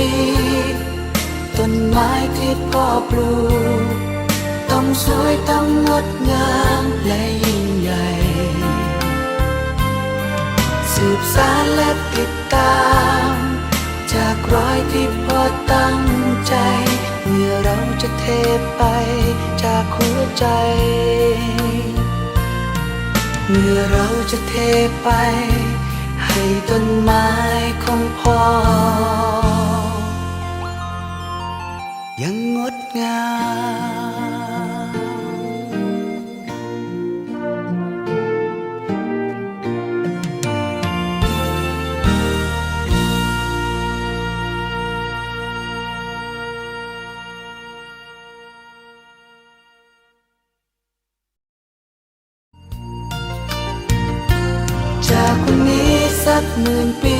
ี ไม้ที่พ่อปลูกต้องสวยต้องงดงามและยิ่งใหญ่ สืบสารและติดตาม จากรอยที่พ่อตั้งใจ เมื่อเราจะเทไปจากหัวใจ เมื่อเราจะเทไป ให้ต้นไม้ของพ่อ ยังงดงามจากวันนี้สักหมื่นปี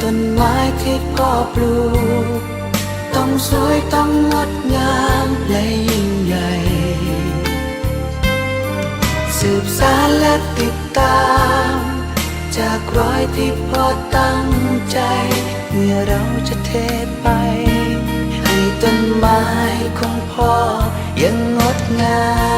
ต้นไม้ที่พ่อปลูก ต้องสวยต้องงดงามและยิ่งใหญ่ สืบสารและติดตาม จากรอยที่พ่อตั้งใจเมื่อเราจะเทไป ให้ต้นไม้ของพ่อยังงดงาม